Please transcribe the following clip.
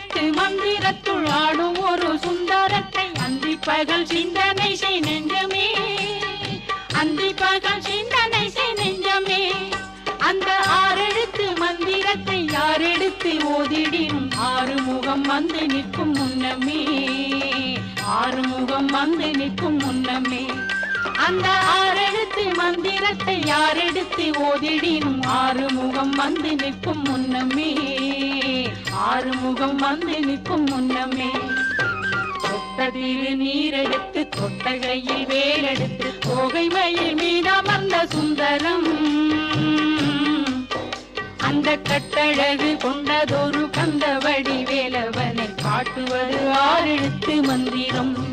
ஆறெழுத்து மந்திரத்துள் ஆடும் ஒரு சுந்தரத்தை அந்தி பகல் சிந்தனை செய் நெஞ்சமே. அந்தி பகல் சிந்தனை செய் நெஞ்சமே. அந்த ஆறெழுத்து மந்திரத்தை யாரெடுத்து ஓதிடினும் ஆறுமுகம் வந்து நிற்கும் முன்னமே. ஆறுமுகம் வந்து நிற்கும் முன்னமே. அந்த ஆறெழுத்து மந்திரத்தை யாரெடுத்து ஓதிடினும் ஆறுமுகம் வந்து நிற்கும் முன்னமே. ஆறுமுகம் வந்து நிற்கும் முன்னமே. தொட்டதில் நீரெடுத்து தொட்டகையில் வேலெடுத்து தோகை மயில் மீதமர்ந்த சுந்தரம். அந்த கட்டழகு கொண்டதொரு கந்த வடிவேலவனை காட்டுவது ஆறெழுத்து மந்திரம்.